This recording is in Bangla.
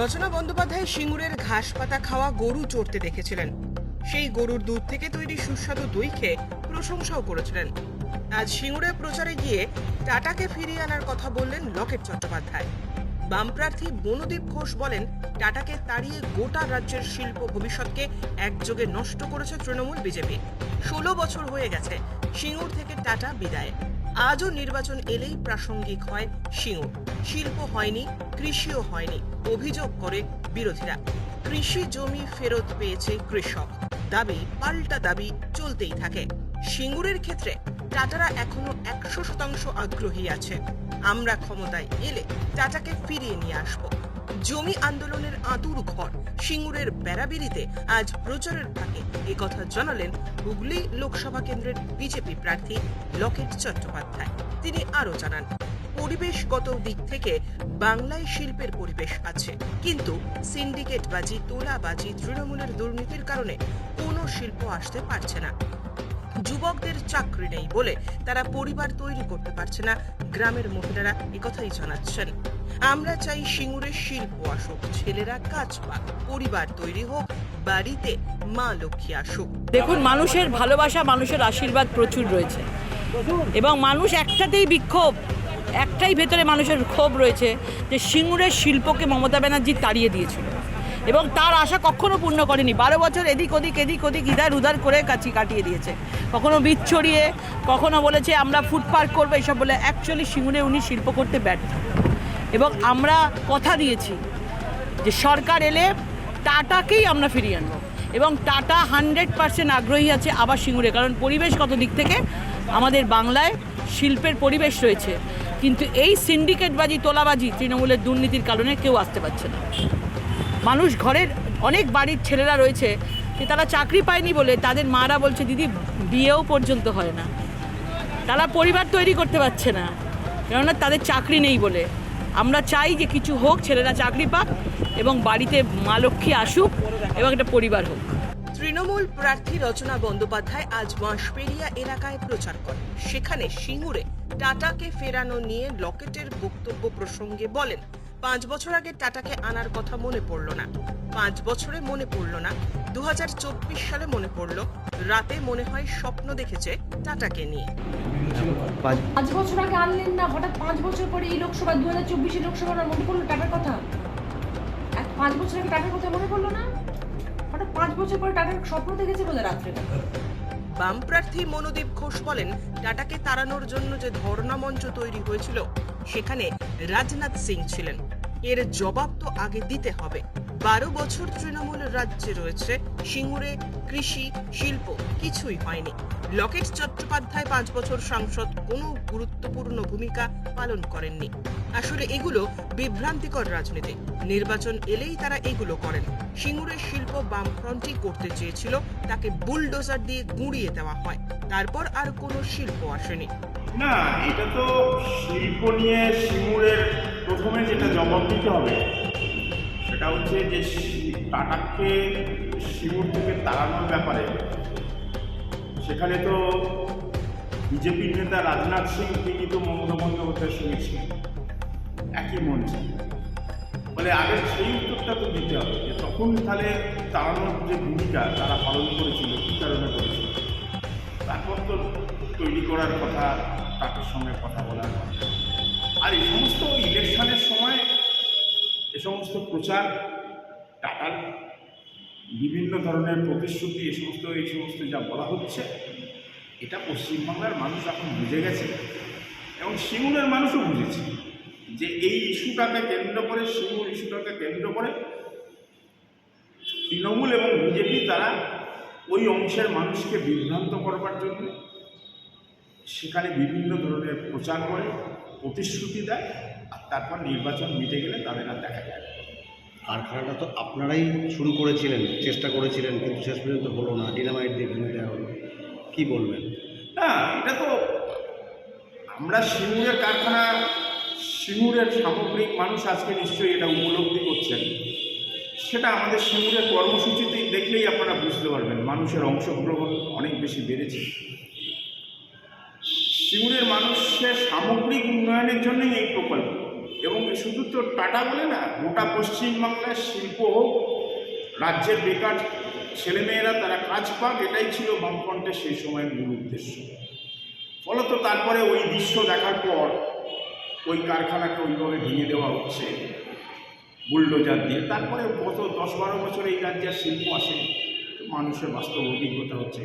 রচনা বন্দ্যোপাধ্যায় সিঙ্গুরের ঘাস পাতা খাওয়া গরু চড়তে দেখেছিলেন। সেই গরুর দুধ থেকে তৈরি সুস্বাদু দই খেয়ে প্রশংসাও করেছিলেন। আজ সিঙ্গুরে প্রচারে গিয়ে টাটাকে ফিরিয়ে আনার কথা বললেন লকেট চট্টোপাধ্যায়। বাম প্রার্থী বনদীপ ঘোষ বলেন, টাটাকে তাড়িয়ে গোটা রাজ্যের শিল্প ভবিষ্যৎকে একযোগে নষ্ট করেছে তৃণমূল বিজেপি। ষোলো বছর হয়ে গেছে, সিঙ্গুর থেকে টাটা বিদায়। আজও নির্বাচন এলেই প্রাসঙ্গিক হয় সিঙ্গুর শিল্প হয়নি, কৃষিও হয়নি, অভিযোগ করে বিরোধীরা। কৃষি জমি ফেরত পেয়েছে কৃষক। দাবি, পাল্টা দাবি চলতেই থাকে। সিঙ্গুরের ক্ষেত্রে টাটারা এখনও একশো শতাংশ আগ্রহী আছে। আমরা ক্ষমতায় এলে টাটাকে ফিরিয়ে নিয়ে আসব। জমি আন্দোলনের আতুর ঘর সিঙ্গুরের বেড়াবিড়িতে আজ প্রচারের ফাঁকে। কথা জানালেন হুগলি লোকসভা কেন্দ্রের বিজেপি প্রার্থী লকেট চট্টোপাধ্যায়। তিনি আরও জানান, পরিবেশগত দিক থেকে বাংলায় শিল্পের পরিবেশ আছে, কিন্তু সিন্ডিকেটবাজি, তোলাবাজি, তৃণমূলের দুর্নীতির কারণে কোনো শিল্প আসতে পারছে না। যুবকদের চাকরি নেই বলে তারা পরিবার তৈরি করতে পারছে না, গ্রামের মহিলারা একথাই জানাচ্ছেন। আমরা চাই সিঙ্গুরের শিল্প আসুক, ছেলেরা কাজ পাক, পরিবার তৈরি হোক, বাড়িতে মা লক্ষ্মী আসুক। দেখুন, মানুষের ভালোবাসা, মানুষের আশীর্বাদ প্রচুর রয়েছে। এবং মানুষ একটাতেই বিক্ষোভ, একটাই ভেতরে মানুষের ক্ষোভ রয়েছে যে সিঙ্গুরের শিল্পকে মমতা ব্যানার্জি তাড়িয়ে দিয়েছিল। এবং তার আশা কখনো পূর্ণ করেনি। বারো বছর এদিক ওদিক এদিক ওদিক ইদার উদার করে কাছি কাটিয়ে দিয়েছে। কখনো বীজ ছড়িয়ে, কখনো বলেছে আমরা ফুড পার্ক করব এইসব বলে অ্যাকচুয়ালি সিঙ্গুরে উনি শিল্প করতে ব্যর্থ। এবং আমরা কথা দিয়েছি যে সরকার এলে টাটাকেই আমরা ফিরিয়ে আনব। এবং টাটা হান্ড্রেড পার্সেন্ট আগ্রহী আছে আবার সিঙ্গুরে, কারণ পরিবেশগত দিক থেকে আমাদের বাংলায় শিল্পের পরিবেশ রয়েছে। কিন্তু এই সিন্ডিকেটবাজি তোলাবাজি তৃণমূলের দুর্নীতির কারণে কেউ আসতে পারছে না। মানুষ ঘরের অনেক বাড়ির ছেলেরা রয়েছে যে তারা চাকরি পায়নি বলে তাদের মারা বলছে, দিদি, বিয়েও পর্যন্ত হয় না। তারা পরিবার তৈরি করতে পারছে না, কেননা তাদের চাকরি নেই বলে। আমরা চাই যে কিছু হোক, ছেলেরা চাকরি পাক এবং বাড়িতে মা লক্ষ্মী আসুক এবং একটা পরিবার হোক। তৃণমূল প্রার্থী রচনা বন্দ্যোপাধ্যায় আজ বাঁশবেড়িয়া এলাকায় প্রচার করেন। সেখানে সিঙ্গুরে টাটাকে ফেরানো নিয়ে লকেটের বক্তব্য প্রসঙ্গে বলেন পাঁচ বছর আগে টাটাকে আনার কথা মনে পড়ল না। পাঁচ বছরে মনে পড়ল না। দু হাজার চব্বিশ সালে মনে পড়ল। রাতে মনে হয় স্বপ্ন দেখেছে টাটাকে নিয়ে। পাঁচ বছর আগে আনলেন না হঠাৎ পাঁচ বছর পরে এই লোকসভা দু হাজার চব্বিশে লোকসভা মনে পড়ল টাটার কথা? পাঁচ বছর আগে টাটার কথা মনে পড়ল না? হঠাৎ পাঁচ বছর পরে টাটার স্বপ্ন দেখেছে বোধহয় রাত্রে। বাম প্রার্থী মনোদীপ ঘোষ বলেন টাটাকে তাড়ানোর জন্য যে ধর্ণা মঞ্চ তৈরি হয়েছিল সেখানে রাজনাথ সিং ছিলেন। এর জবাব তো আগে দিতে হবে। বারো বছর তৃণমূল রাজ্যে রয়েছে। সিঙ্গুরে, কৃষি, শিল্প কিছুই হয়নি। লকেট চট্টোপাধ্যায় পাঁচ বছর সাংসদ কোনো গুরুত্বপূর্ণ ভূমিকা পালন করেননি। আসলে এগুলো বিভ্রান্তিকর রাজনীতি। নির্বাচন এলেই তারা এগুলো করেন। সিঙ্গুরের শিল্প বামফ্রন্টই করতে চেয়েছিল। তাকে বুলডোজার দিয়ে গুঁড়িয়ে দেওয়া হয়। তারপর আর কোনো শিল্প আসেনি। না, এটা তো শিল্প নিয়ে সিঙ্গুরের প্রথমে যেটা জবাব দিতে হবে, সেটা হচ্ছে যে টাটাকে সিঙ্গুর থেকে তাড়ানোর ব্যাপারে। সেখানে তো বিজেপির নেতা রাজনাথ সিং, তিনি তো মমতা সঙ্গে ছিলেন, একই মঞ্চে। ফলে আগে সেই উত্তরটা তো দিতে হবে, যে তখন তাহলে তাড়ানোর যে ভূমিকা তারা পালন করেছিল কী কারণে করেছিল। তারপর তো তৈরি করার কথা তাদের সঙ্গে কথা বলার আর এই সমস্ত ইলেকশনের সময় এ সমস্ত প্রচার টাটার বিভিন্ন ধরনের প্রতিশ্রুতি, এ সমস্ত, এই সমস্ত যা বলা হচ্ছে, এটা পশ্চিমবাংলার মানুষ এখন বুঝে গেছে এবং সিঙ্গুরের মানুষও বুঝেছে যে এই ইস্যুটাকে কেন্দ্র করে সিঙ্গুর ইস্যুটাকে কেন্দ্র করে তৃণমূল এবং বিজেপি তারা ওই অংশের মানুষকে বিভ্রান্ত করবার জন্য সেখানে বিভিন্ন ধরনের প্রচার করে প্রতিশ্রুতি দেয় আর তারপর নির্বাচন মিটে গেলে তাদের আর দেখা যায় কারখানাটা তো আপনারাই শুরু করেছিলেন চেষ্টা করেছিলেন কিন্তু শেষ পর্যন্ত হলো না ডিনামাইট দিয়ে ভেঙে দেওয়া হলো। কী বলবেন? না এটা তো আমরা সিঙ্গুরের কারখানা সিঙ্গুরের সামগ্রিক মানুষ আজকে নিশ্চয়ই এটা উপলব্ধি করছেন। সেটা আমাদের সিঙ্গুরের কর্মসূচিতে দেখলেই আপনারা বুঝতে পারবেন মানুষের অংশগ্রহণ অনেক বেশি বেড়েছে। সিঙ্গুরের মানুষের সামগ্রিক উন্নয়নের জন্যই এই প্রকল্প। এবং শুধু তো টাটা বলে না, গোটা পশ্চিমবাংলার শিল্প রাজ্যের বেকার ছেলেমেয়েরা তারা কাজ পাক, এটাই ছিল বামফ্রন্টের সেই সময়ের মূল উদ্দেশ্য। ফলত তারপরে ওই দৃশ্য দেখার পর ওই কারখানাকে ওইভাবে ভেঙে দেওয়া হচ্ছে, বুলডোজার দিয়ে। তারপরে গত দশ বারো বছর এই রাজ্যের শিল্প আসে মানুষের বাস্তব অভিজ্ঞতা হচ্ছে